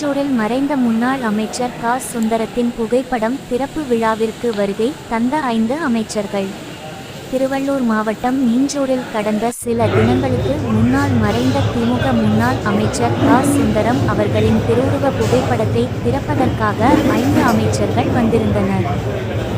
தஞ்சூரில் மறைந்த முன்னாள் அமைச்சர் கா. சுந்தரத்தின் புகைப்படம் திறப்பு விழாவிற்கு வருகை தந்த ஐந்து அமைச்சர்கள். திருவள்ளூர் மாவட்டம் மீஞ்சூரில் கடந்த சில தினங்களுக்கு முன்னாள் மறைந்த திமுக முன்னாள் அமைச்சர் க. சுந்தரம் அவர்களின் திருவுருவ புகைப்படத்தை திறப்பதற்காக ஐந்து அமைச்சர்கள் வந்திருந்தனர்.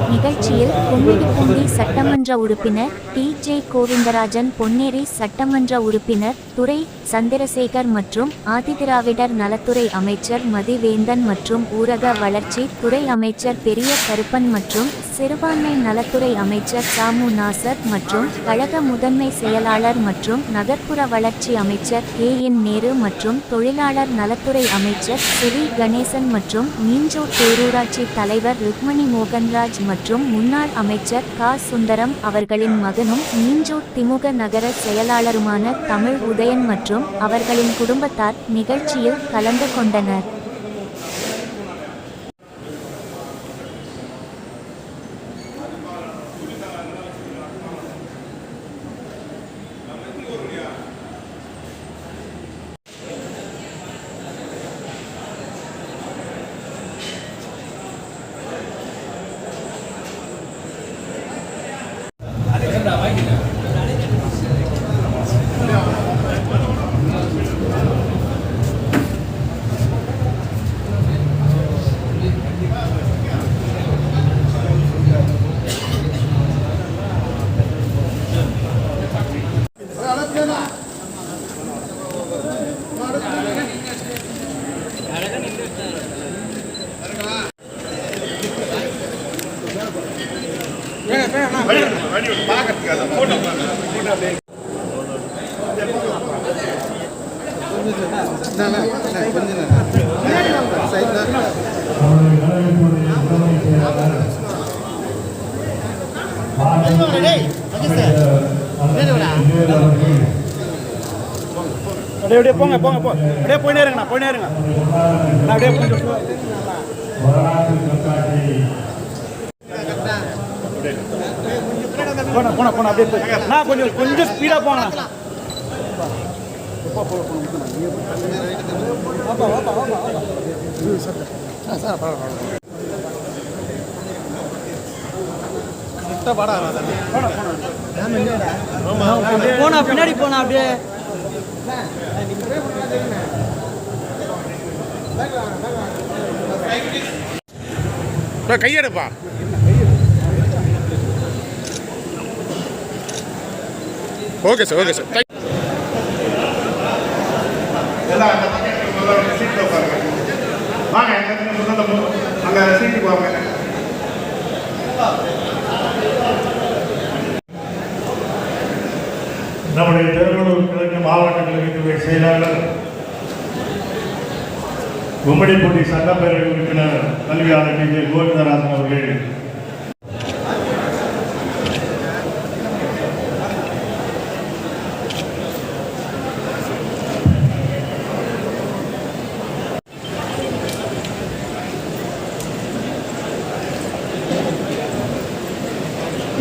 நிகழ்ச்சியில் கும்மிடிப்பூண்டி சட்டமன்ற உறுப்பினர் டி. ஜே. கோவிந்தராஜன் பொன்னேரி சட்டமன்ற உறுப்பினர் துரை சந்திரசேகர் மற்றும் ஆதிதிராவிடர் நலத்துறை அமைச்சர் மதிவேந்தன் மற்றும் ஊரக வளர்ச்சி துறை அமைச்சர் பெரிய கருப்பன் மற்றும் சிறுபான்மை நலத்துறை அமைச்சர் சாமு நாசர் மற்றும் கழக முதன்மை செயலாளர் மற்றும் நகர்ப்புற வளர்ச்சி அமைச்சர் கே என் நேரு மற்றும் தொழிலாளர் நலத்துறை அமைச்சர் ஸ்ரீ கணேசன் மற்றும் மீஞ்சூர் பேரூராட்சி தலைவர் ருக்மணி மோகன்ராஜ் மற்றும் முன்னாள் அமைச்சர் கா. சுந்தரம் அவர்களின் மகனும் மீஞ்சூர் திமுக நகர செயலாளருமான தமிழ் உதயன் மற்றும் அவர்களின் குடும்பத்தார் நிகழ்ச்சியில் கலந்து கொண்டனர். அப்படியே போங்க போங்க போ. அப்படியே போயினே இருங்கண்ணா போயினே இருங்க. நான் அப்படியே போயிட்டு போன போன போன அப்படியே போய். நான் கொஞ்சம் கொஞ்சம் ஸ்பீடாக போங்கண்ணா. போனா பின்னாடி போனா அப்படியே. கையெடுப்பா. ஓகே சார் ஓகே சார் வாங்க எல்லாத்துக்கும் சீட்டுக்கு வாங்க நம்முடைய திருவள்ளூர் கிழக்கு மாவட்ட செயலாளர் கும்மிடிப்பட்டி சட்டப்பேரவை உறுப்பினர் கல்வியாளர் டி ஜே கோவிந்தராஜன் அவர்கள்.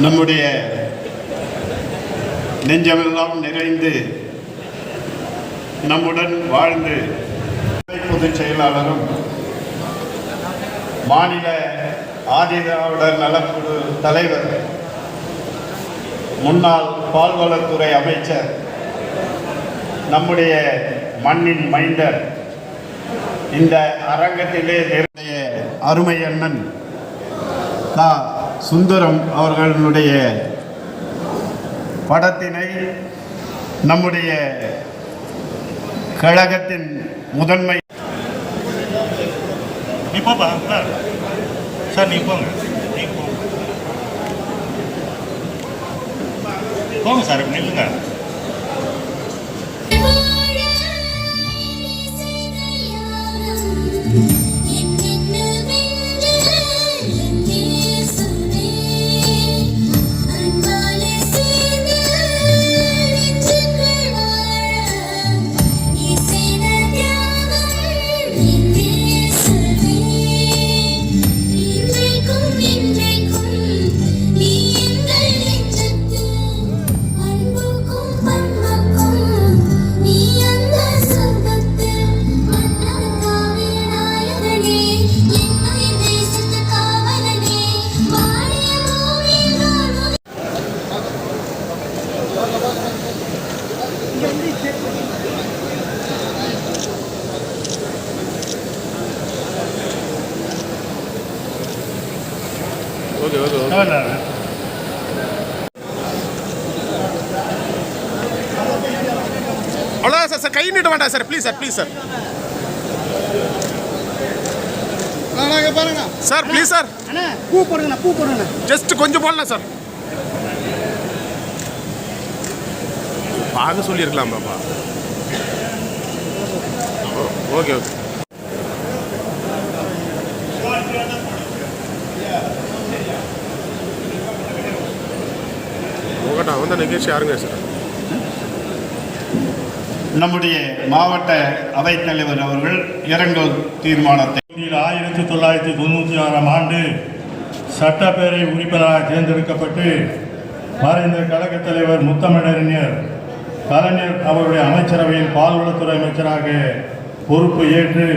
நம்முடைய நெஞ்சமெல்லாம் நிறைந்து நம்முடன் வாழ்ந்து பொதுச் செயலாளரும் மாநில ஆதிதிராவிடர் நலக்குழு தலைவர் முன்னாள் பால்வளத்துறை அமைச்சர் நம்முடைய மண்ணின் மைந்தர் இந்த அரங்கத்திலே நிறைய அருமை அண்ணன் தா சுந்தரம் அவர்களுடைய படத்தினை நம்முடைய கழகத்தின் முதன்மை நீ போப்பா சார் சார் நீ போங்க நீ போங்க போங்க சார் நில்லுங்க இன்றைக்கும் சார் சார் கை நீட்ட வேண்டாம் sir. Please sir please sir sir. Please sir பூ போடுங்கண்ணா பூ போடுங்கண்ணா. ஜஸ்ட் கொஞ்சம் போடலாம் சார். பார்க்க சொல்லியிருக்கலாம் பாப்பா. Okay okay. உங்கள்கிட்ட வந்த நிகழ்ச்சி யாருங்க சார்? நம்முடைய மாவட்ட அவைத்தலைவர் அவர்கள் இரங்கல் தீர்மானத்தை ஆயிரத்தி தொள்ளாயிரத்தி தொண்ணூற்றி ஆறாம் ஆண்டு சட்டப்பேரவை உறுப்பினராக தேர்ந்தெடுக்கப்பட்டு மறைந்த கழகத் தலைவர் முத்தமிழறிஞர் கலைஞர் அவருடைய அமைச்சரவையில் பால்வளத்துறை அமைச்சராக பொறுப்பு ஏற்று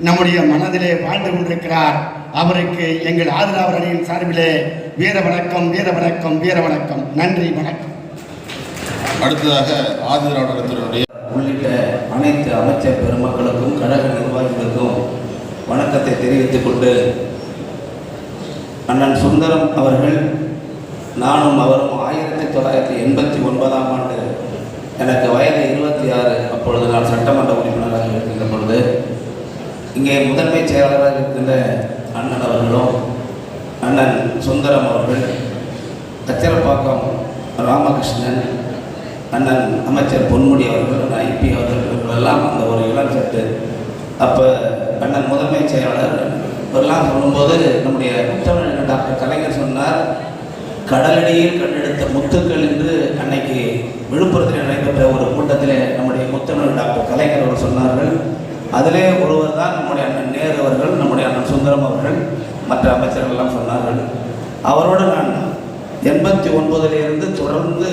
நம்முடைய மனதிலே வாழ்ந்து கொண்டிருக்கிறார். அவருக்கு எங்கள் ஆதரவர் அணியின் சார்பிலே வீர வணக்கம் வீர வணக்கம் வீர வணக்கம். நன்றி வணக்கம். அடுத்ததாக ஆதிராடகத்தினுடைய உள்ளிட்ட அனைத்து அமைச்சர் பெருமக்களுக்கும் கழக நிர்வாகிகளுக்கும் வணக்கத்தை தெரிவித்துக் கொண்டு அண்ணன் சுந்தரம் அவர்கள் நானும் அவரும் ஆயிரத்தி தொள்ளாயிரத்தி எண்பத்தி ஒன்பதாம் ஆண்டு எனக்கு வயது இருபத்தி ஆறு. அப்பொழுது நான் சட்டமன்ற உறுப்பினராக இருக்கின்ற பொழுது இங்கே முதன்மை செயலாளராக இருக்கின்ற அண்ணன் அவர்களும் அண்ணன் சுந்தரம் அவர்கள் கச்சரப்பாக்கம் ராமகிருஷ்ணன் அண்ணன் அமைச்சர் பொன்முடி அவர்கள் ஐபி அவர்கள் எல்லாம் அந்த ஒரு இளம் சட்டு அப்போ அண்ணன் முதன்மை செயலாளர் இவரெல்லாம் சொல்லும்போது நம்முடைய முத்தமிழ் டாக்டர் கலைஞர் சொன்னார் கடலடியில் கண்டெடுத்த முத்துக்கள் என்று அன்னைக்கு விழுப்புரத்தில் நடைபெற்ற ஒரு கூட்டத்தில் நம்முடைய முத்தமிழ் டாக்டர் கலைஞர் அவர் சொன்னார்கள். அதிலே ஒருவர் தான் நம்முடைய அண்ணன் நேரு அவர்கள் நம்முடைய அண்ணன் சுந்தரம் அவர்கள் மற்ற அமைச்சர்கள் எல்லாம் சொன்னார்கள். அவரோடு நான் எண்பத்தி ஒன்பதிலிருந்து தொடர்ந்து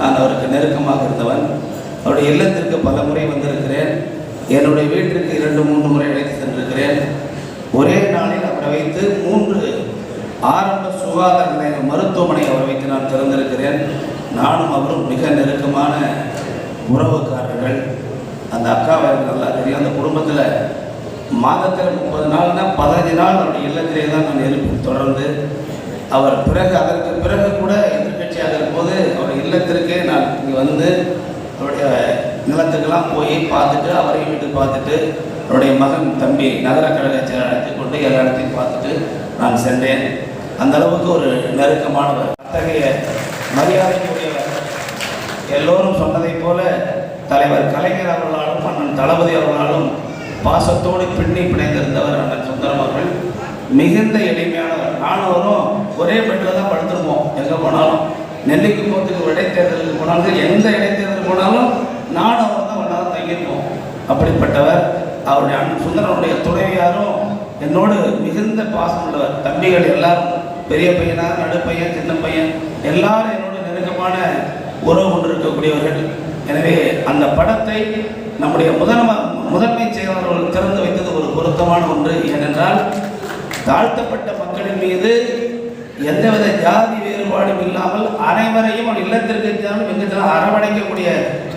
நான் அவருக்கு நெருக்கமாக இருந்தவன். அவருடைய இல்லத்திற்கு பல முறை வந்திருக்கிறேன். என்னுடைய வீட்டிற்கு இரண்டு மூன்று முறை அழைத்து சென்றிருக்கிறேன். ஒரே நாளில் அவரை வைத்து மூன்று ஆரம்ப சுகாதார நிலைய மருத்துவமனை அவரை வைத்து நான் திறந்திருக்கிறேன். நானும் அவரும் மிக நெருக்கமான உறவுக்காரர்கள். அந்த அக்காவை எனக்கு நல்லா தெரியும் அந்த குடும்பத்தில் மாதத்தில் முப்பது நாள்னா பதினஞ்சு நாள் அவருடைய இல்லத்திலே தான் நான் இருப்பேன். தொடர்ந்து அவர் பிறகு அதற்கு பிறகு கூட எதிர்கட்சியாக இருக்கும்போது அவர் இல்லத்திற்கே நான் இங்கே வந்து அவருடைய நிலத்துக்கெல்லாம் போய் பார்த்துட்டு அவரையும் வீட்டுக்கு பார்த்துட்டு அவருடைய மகன் தம்பி நகர கழக செயலர் கொண்டு எல்லா இடத்தையும் பார்த்துட்டு நான் சென்றேன். அந்த அளவுக்கு ஒரு நெருக்கமானவர். அத்தகைய மரியாதைக்குரியவர். எல்லோரும் சொன்னதைப் போல தலைவர் கலைஞர் அவர்களாலும் அண்ணன் தளபதி அவர்களாலும் பாசத்தோடு பின்னி பிணைந்திருந்தவர் அண்ணன் சுந்தரம் அவர்கள். மிகுந்த எளிமையானவர் நானும் ஒரே பெட்டில் தான் படுத்திருப்போம். எங்கே போனாலும். நெல்லிக்கு போகிறதுக்கு இடைத்தேர்தலுக்கு போனாலும் எந்த இடைத்தேர்தலுக்கு போனாலும் நான் அவர் தான் ஒன்றா தங்கியிருப்போம். அப்படிப்பட்டவர் அவருடைய அண்ணன் சுந்தரனுடைய துணைவியாரும் என்னோடு மிகுந்த பாசம் உள்ளவர். தம்பிகள் எல்லாரும் பெரிய பையனா நடுப்பையன் சின்ன பையன் எல்லாரும் என்னோட நெருக்கமான உறவு கொண்டிருக்கக்கூடியவர்கள். எனவே அந்த படத்தை நம்முடைய முதன்ம முதன்மை செயலாளர்கள் திறந்து வைத்தது ஒரு பொருத்தமான ஒன்று. ஏனென்றால் தாழ்த்தப்பட்ட மக்களின் மீது எந்தவித ஜாதி வேறுபாடும் இல்லாமல் அனைவரையும் ஒரு இல்லத்திற்கு சென்றாலும் எங்கு அரவணைக்கக்கூடிய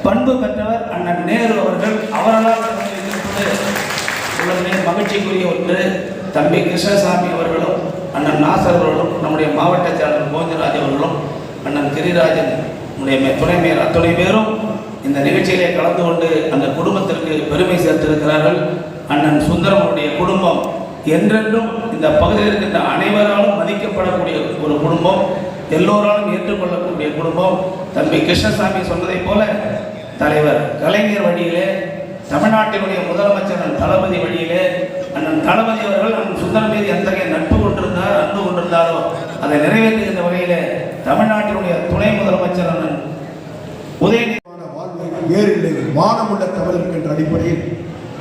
பண்பு பெற்றவர் அண்ணன் நேரு அவர்கள். அவர்களால் உள்ளதிலே மகிழ்ச்சிக்குரிய ஒன்று. தம்பி கிருஷ்ணசாமி அவர்களும் அண்ணன் நாசர் அவர்களும் நம்முடைய மாவட்ட செயலாளர் கோவிந்தராஜ் அவர்களும் அண்ணன் கிரிராஜன் நம்முடைய துணை மேல் அத்துணை பேரும் இந்த நிகழ்ச்சியிலே கலந்து கொண்டு அந்த குடும்பத்திற்கு பெருமை சேர்த்திருக்கிறார்கள். அண்ணன் சுந்தரமுடைய குடும்பம் என்றென்றும் இந்த பகுதியில் இருக்கின்ற அனைவராலும் மதிக்கப்படக்கூடிய ஒரு குடும்பம் எல்லோராலும் ஏற்றுக்கொள்ளக்கூடிய குடும்பம். தம்பி கிருஷ்ணசாமி சொன்னதைப் போல தலைவர் கலைஞர் வழியிலே தமிழ்நாட்டினுடைய முதலமைச்சர் தளபதி வழியிலே அண்ணன் தளபதி அவர்கள் அண்ணன் சுந்தரம் மீது எத்தகைய நட்பு கொண்டிருந்தார் அன்பு கொண்டிருந்தாரோ அதை நிறைவேற்றுகின்ற வகையிலே தமிழ்நாட்டினுடைய துணை முதலமைச்சர் அண்ணன் உதயநிதி வாழ்வை வேறில்லை. வானமுள்ள தமிழர்கள் என்ற அடிப்படையில்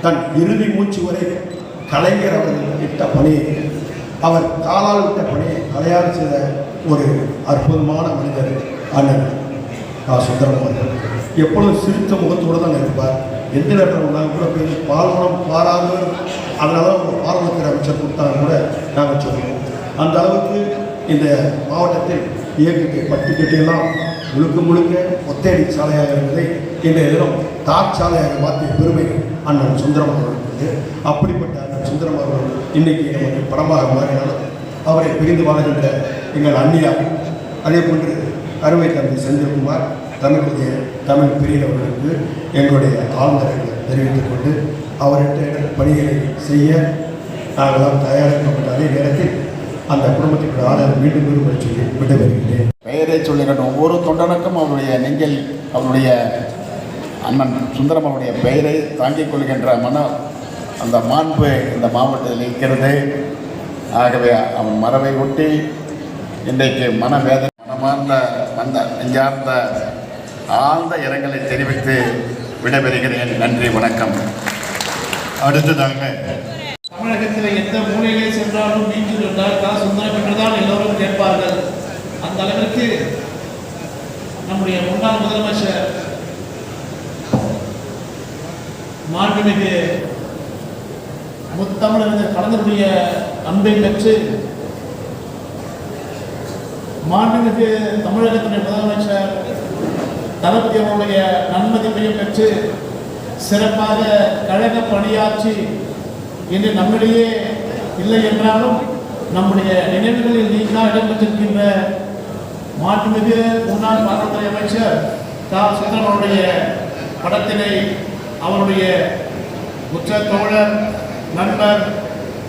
தன் இறுதி மூச்சு வரை கலைஞர் அவர்கள் இட்ட பணியை அவர் காலால் விட்ட பணியை தலையால் செய்த ஒரு அற்புதமான மனிதர் அண்ணன் ஆ. சுந்தரம் அவர்கள். எப்பொழுதும் சிரித்த முகத்தோடு தான் இருப்பார். எந்த நேரம் வந்தாலும் கூட போய் பால்குடம் பாராமல் அதனால ஒரு பால்வளத்துறை அமைச்சர் கொடுத்தாங்க கூட நாங்கள் சொல்லுவோம். அந்த அளவுக்கு இந்த மாவட்டத்தில் இயற்கை பட்டு கட்டியெல்லாம் முழுக்க முழுக்க ஒத்தையடி சாலையாக இருந்ததை இன்றைய தினம் தார் சாலையாக மாற்றிய பெருமை அண்ணன் சுந்தரம் அவர்களுக்கு அப்படிப்பட்ட அண்ணன் சுந்தரம் அவர்கள் இன்னைக்கு நமக்கு படமாக மாறினாலும் அவரை பிரிந்து வாழ்கின்ற எங்கள் அந்நியார் அதே போன்று அருமை தம்பி செந்தில்குமார் தமிழுடைய தமிழ் பிரியவர்களுக்கு எங்களுடைய ஆழ்ந்தர்களை தெரிவித்துக் கொண்டு அவர்கிட்ட பணிகளை செய்ய நாங்களாம் தயாரிக்கப்பட்ட அதே நேரத்தில் அந்த குடும்பத்திற்கு ஆதரவு மீண்டும் மீண்டும் சொல்லி விடைபெறுகிறேன். பெயரை சொல்லுகின்ற ஒவ்வொரு தொண்டனுக்கும் அவருடைய நெஞ்சில் அவருடைய அண்ணன் சுந்தரம் அவருடைய பெயரை தாங்கிக் கொள்கின்ற மன அந்த மாண்பு இந்த மாவட்டத்தில் இருக்கிறது. ஆகவே அவன் மரபை ஒட்டி இன்றைக்கு மனவேதனை மனமார்ந்த வந்த நெஞ்சார்ந்த ஆழ்ந்த இரங்கலை தெரிவித்து விடைபெறுகிறேன். நன்றி வணக்கம். அடுத்ததாக தமிழகத்தில் எந்த மூலையிலே சென்றாலும் மீஞ்சூர் என்றால் கா சுந்தரம் என்றுதான் எல்லோரும் கேட்பார்கள். அந்த அளவிற்கு நம்முடைய முன்னாள் முதலமைச்சர் மாண்புமிகு முத்தமிழர் கலைஞருடைய அன்பை பெற்று மாண்புமிகு தமிழகத்தினுடைய முதலமைச்சர் தளபதி அவருடைய நன்மதிப்பையும் பெற்று சிறப்பாக கழக பணியாற்றி இன்று நம்மிடையே இல்லை என்றாலும் நம்முடைய நினைவுகளில் நீங்கா இடம்பெற்றிருக்கின்ற மாண்புமிகு முன்னாள் பால்வளத்துறை அமைச்சர் கா. சுந்தரம் அவருடைய படத்தினை அவருடைய உற்ற தோழர் நண்பர்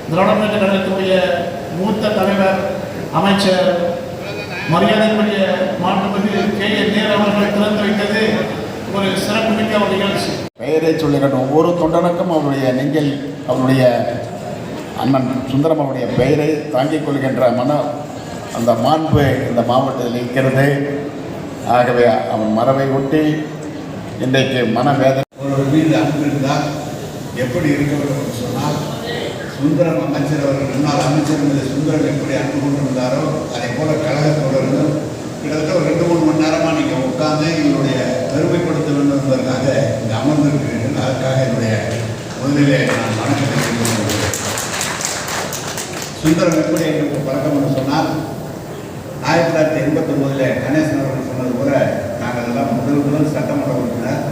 திராவிட கழகத்துடைய மூத்த தலைவர் அமைச்சர் மரியாதைக்குரிய மாண்புமிகு கே. என். நேர் அவர்கள் திறந்து வைத்தது ஒரு சிறப்புமிக்க ஒரு நிகழ்ச்சி. பெயரை சொல்லுகின்ற ஒவ்வொரு தொண்டனுக்கும் அவருடைய நெஞ்சில் அவருடைய அண்ணன் சுந்தரமனுடைய பெயரை தாங்கிக் கொள்கின்ற மன அந்த மாண்பு இந்த மாவட்டத்தில் இருக்கிறது. ஆகவே அவன் மரபை ஒட்டி இன்றைக்கு மனவேதனை ஒருவர் மீது அன்பு இருந்தால் எப்படி இருக்க வேண்டும் என்று சொன்னால் சுந்தரம் அமைச்சர் அவர்கள் முன்னாள் அமைச்சர் மீது சுந்தரம் எப்படி அன்பு கொண்டிருந்தாரோ அதே போல கழகத்தோடர்களும் கிட்டத்தட்ட ஒரு ரெண்டு மூணு மணி நேரமாக நீங்கள் உட்கார்ந்து எங்களுடைய பெருமைப்படுத்த வேண்டும் என்பதற்காக இங்கே அமர்ந்திருக்கிறீர்கள். அதற்காக என்னுடைய முதலிலே நான் வணக்கம் தெரிவித்துக் சுந்தரம் எப்படி எங்களுக்கு பழக்கம் என்று சொன்னால் ஆயிரத்தி தொள்ளாயிரத்தி எண்பத்தி ஒன்பதில் கணேசன் அவர்கள் சொன்னது போல நாங்கள் எல்லாம் முதல் முதல் சட்டமன்ற உறுப்பினர்.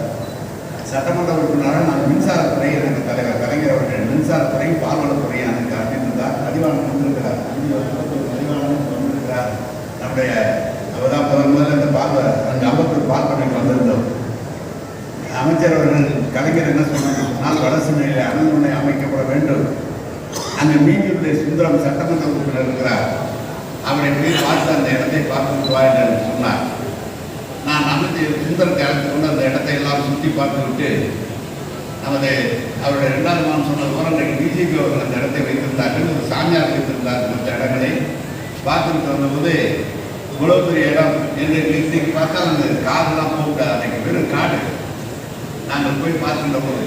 சட்டமன்ற உறுப்பினராக நான் மின்சாரத்துறை எனக்கு தலைவர் கலைஞர் அவர்கள் மின்சாரத்துறை பால்வளத்துறை எனக்கு அறிவித்திருந்தார் அதிவாளன் வந்திருக்கிறார். அதிவாளன் வந்திருக்கிறார். நம்முடைய அவர் தான் முதல் முதல்ல இந்த பார்வை அந்த அம்பத்தூர் பால் பண்ணைக்கு வந்திருந்தோம். அமைச்சர் அவர்கள் கலைஞர் என்ன சொன்னால் வளர்ச்சி நிலையில் முனை அமைக்கப்பட வேண்டும். அந்த மீதியுடைய சுந்தரம் சட்டமன்ற உறுப்பினர் இருக்கிறார். அவரை போய் பார்த்து அந்த இடத்தை பார்த்துட்டு வா என்று சொன்னார். நான் நமது சுந்தரத்தை அழைத்து கொண்டு அந்த இடத்தை எல்லாம் சுற்றி பார்த்து விட்டு நமது அவருடைய இரண்டாவது மாதம் சொன்னது போல அன்றைக்கு பிஜேபி அவர்கள் அந்த இடத்தை வைத்திருந்தார்கள் ஒரு சாமியார் வைத்திருந்தார் மற்ற இடங்களை பார்த்துட்டு வந்தபோது இவ்வளோ பெரிய இடம் என்று இன்னைக்கு பார்த்தா அந்த காதெல்லாம் போகக்கூடாது. அன்றைக்கு வெறும் காடு. நாங்கள் போய் பார்க்கின்ற போது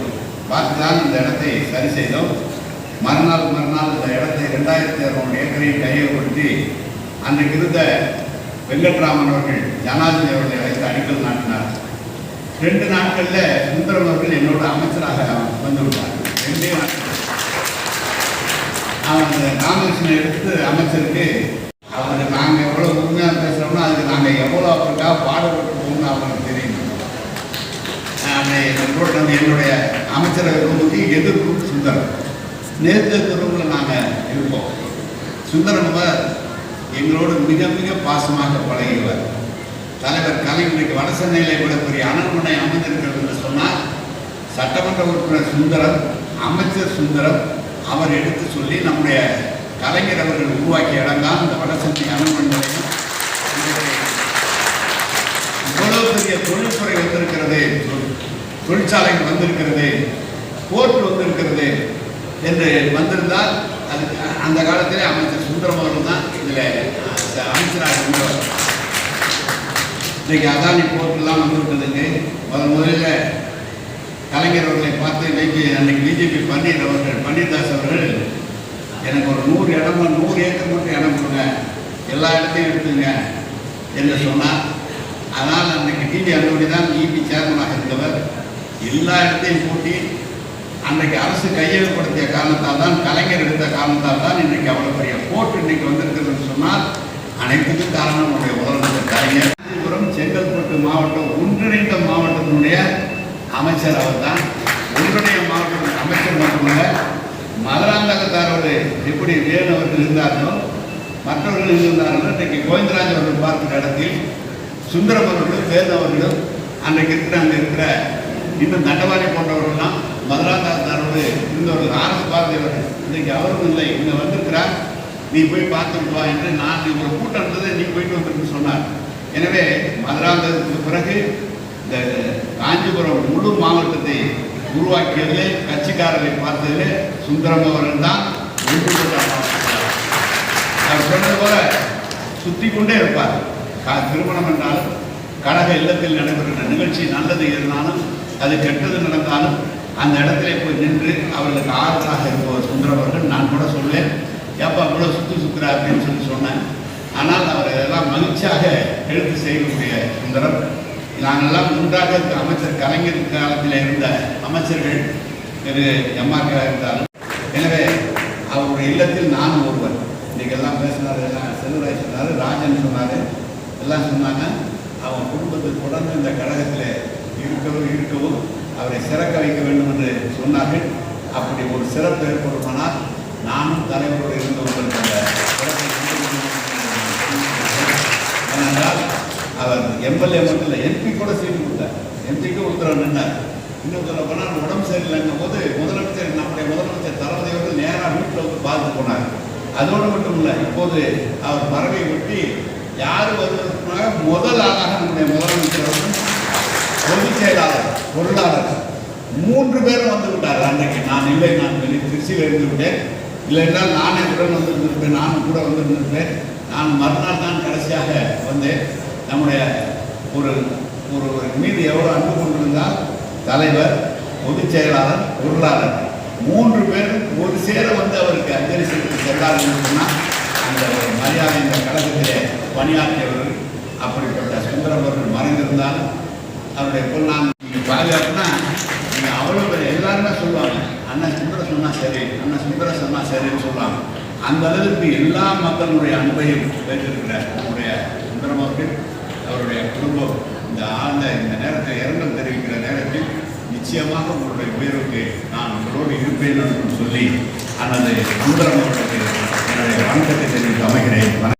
பார்த்து தான் இந்த இடத்தை சரி செய்தோம். மறுநாள் மறுநாள் இந்த இடத்தை ரெண்டாயிரத்தி அறுநூறு ஏக்கரையும் கையகப்படுத்தி அன்றைக்கு இருந்த வெங்கட்ராமன் அவர்கள் ஜனாதிபதி அவர்களை அழைத்து அடிக்கல் நாட்டினார். ரெண்டு நாட்களில் சுந்தரம் அவர்கள் என்னோட அமைச்சராக வந்து விட்டார். ரெண்டே நாட்கள். நான் அந்த நாமினேஷனை எடுத்து அமைச்சருக்கு அவர் நாங்கள் எவ்வளோ உண்மையாக பேசுகிறோம்னா அதுக்கு நாங்கள் எவ்வளோ அவருக்காக பாடுபட்டுருக்கோம்னு அவருக்கு தெரியும். என்னோட என்னுடைய அமைச்சரவை ரூமுக்கு எதிர்ப்பு சுந்தரம். நேர்த்த ரூமில் நாங்கள் இருப்போம். சுந்தரம் எங்களோடு மிக மிக பாசமாக பழகியவர். தலைவர் கலைஞருக்கு வடசென்னையில் இவ்வளவு பெரிய அமைந்திருக்கிறது என்று சொன்னால் சட்டமன்ற உறுப்பினர் சுந்தரம் அமைச்சர் சுந்தரம் அவர் எடுத்து சொல்லி நம்முடைய கலைஞர் அவர்கள் உருவாக்கிய இடம்தான் இந்த வடசென்னை அனல்மன் இவ்வளவு பெரிய தொழில்துறை வந்திருக்கிறது தொழிற்சாலைகள் வந்திருக்கிறது போர்ட் வந்திருக்கிறது. என்று வந்திருந்தால் அது அந்த காலத்திலே அமைச்சர் சுந்தரம் அவர்கள் தான் இதில் அமைச்சராக இருந்தவர். இன்றைக்கு அதானி போர்ட்டெல்லாம் வந்துவிட்டதுங்க முதல் முதலில் கலைஞர் அவர்களை பார்த்து இன்றைக்கு அன்னைக்கு பிஜேபி பன்னீர் அவர்கள் பன்னீர்தாஸ் அவர்கள் எனக்கு ஒரு நூறு இடம் நூறு ஏக்கர் மட்டும் இடம் கொடுங்க எல்லா இடத்தையும் எடுத்துங்க என்று சொன்னார். அதனால் அன்றைக்கு டிடி அந்தோடி தான் இபி சேர்மனாக இருந்தவர். எல்லா இடத்தையும் கூட்டி அன்னைக்கு அரசு கையகப்படுத்திய காரணத்தால் தான் கலைஞர் எடுத்த காரணத்தால் தான் இன்னைக்கு அவ்வளோ பெரிய கோர்ட் இன்னைக்கு வந்திருக்கிறதுன்னு சொன்னால் அனைத்துக்கும் காரணம் நம்முடைய முதலமைச்சர் கலைஞர். காஞ்சிபுரம் செங்கல்பட்டு மாவட்டம் ஒன்றிணைந்த மாவட்டத்தினுடைய அமைச்சர் அவர் தான் ஒன்றிணைய மாவட்டத்தின் அமைச்சர் மட்டுமல்ல மதுராந்தகத்தாரோடு எப்படி வேணு அவர்கள் இருந்தார்களோ மற்றவர்கள் இருந்தார்கள் இன்றைக்கு கோவிந்தராஜ் அவர்கள் பார்க்கிற இடத்தில் சுந்தரம் அவர்களும் வேணு அவர்களும் அன்றைக்கு இருக்கிற அங்கே இருக்கிற இன்னும் தண்டவாணி போன்றவர்கள்லாம் மதுராந்தகத்தாரோடு இருந்தவர்கள் ஆர்எஸ் பாரதி அவர்கள் இன்றைக்கு அவரும் இல்லை. இங்கே வந்திருக்கிறார். நீ போய் பார்த்துட்டு வா என்று நான் ஒரு கூட்டம் இருந்ததை நீ போயிட்டு வந்துருன்னு சொன்னார். எனவே மதுராந்தகத்துக்கு பிறகு இந்த காஞ்சிபுரம் முழு மாவட்டத்தை உருவாக்கியதிலே கட்சிக்காரரை பார்த்ததிலே சுந்தரம் அவர்கள் தான் அவர் சொன்னது போல சுத்தி கொண்டே இருப்பார். கா- திருமணம் என்றாலும் கழக இல்லத்தில் நடைபெறுகின்ற நிகழ்ச்சி நல்லது இருந்தாலும் அது கெட்டது நடந்தாலும் அந்த இடத்துல போய் நின்று அவர்களுக்கு ஆறுதலாக இருப்பவர் சுந்தரவர்கள். நான் கூட சொல்லேன் ஏப்பா இவ்வளோ சுத்து சுற்றுற அப்படின்னு சொல்லி சொன்னேன். ஆனால் அவர் இதெல்லாம் மகிழ்ச்சியாக எழுத்து செய்யக்கூடிய சுந்தரம். நாங்கள்லாம் முன்றாக இருக்க அமைச்சர் கலைஞர் காலத்தில் இருந்த அமைச்சர்கள் திரு எம்ஆர்கே இருந்தாலும். எனவே அவருடைய இல்லத்தில் நானும் ஒருவர். இன்றைக்கி எல்லாம் பேசினார் எல்லாம் செல்வராய் சொன்னார் ராஜன் சொன்னார் எல்லாம் சொன்னாங்க. அவன் குடும்பத்தை தொடர்ந்து இந்த கழகத்தில் இருக்கவும் இருக்கவும். அவரை சிறக்க வைக்க வேண்டும் என்று சொன்னார்கள். அப்படி ஒரு சிறப்பு ஏற்படுமானால் நானும் தலைவரோடு இருந்து உங்களுக்கு அந்த சிறப்பை ஏனென்றால் அவர் எம்எல்ஏ மட்டும் இல்லை எம்பி கூட சீட்டு கொடுத்தார். எம்பிக்கு உத்தரவு நின்றார் இன்னும் சொல்ல போனால் உடம்பு சரியில்லைங்கும் போது முதலமைச்சர் நம்முடைய முதலமைச்சர் தளபதி அவர்கள் நேராக வீட்டில் வந்து பார்த்து போனார். அதோடு மட்டும் இல்லை இப்போது அவர் பறவை ஒட்டி யார் வருவதற்காக முதல் ஆளாக நம்முடைய முதலமைச்சர் அவர்கள் பொதுச் செயலாளர் பொருளாளர் மூன்று பேரும் வந்து விட்டார் அன்றைக்கு நான் இல்லை நான் வெளியே திருச்சியில் இருந்து விட்டேன். இல்லைன்னா நானே உடன் வந்திருந்திருப்பேன் நானும் கூட வந்திருந்திருப்பேன் நான் மறுநாள் தான் கடைசியாக வந்தேன். நம்முடைய ஒரு ஒரு மீது எவ்வளோ அன்பு கொண்டிருந்தால் தலைவர் பொதுச் செயலாளர் பொருளாளர் மூன்று பேர் ஒரு சேர வந்து அவருக்கு அஞ்சலி செலுத்தி சென்றார்கள் சொன்னால் அந்த ஒரு மரியாதை இந்த கழகத்திலே பணியாற்றியவர்கள் அப்படிப்பட்ட சுந்தரவர்கள் மறைந்திருந்தாலும் அவருடைய பொருளான் நீங்கள் பாதுகாப்புனா நீங்கள் அவ்வளோ பேர் எல்லாருமே சொல்லுவாங்க அண்ணன் சுந்தரம் சொன்னால் சரி அண்ணன் சுந்தரம் சொன்னால் சரின்னு சொல்லுவாங்க அந்த அளவுக்கு எல்லா மக்களுடைய அன்பையும் பெற்றிருக்கிற நம்முடைய சுந்தரம் அவர்கள் அவருடைய குடும்பம் இந்த ஆழ்ந்த இந்த நேரத்தில் இரங்கல் தெரிவிக்கிற நேரத்தில் நிச்சயமாக உங்களுடைய உயர்வுக்கு நான் உங்களோடு இருப்பேன் என்று சொல்லி அண்ணது சுந்தரம் அவர்களுக்கு என்னுடைய வணக்கத்தை தெரிவித்து அமைகிறேன்.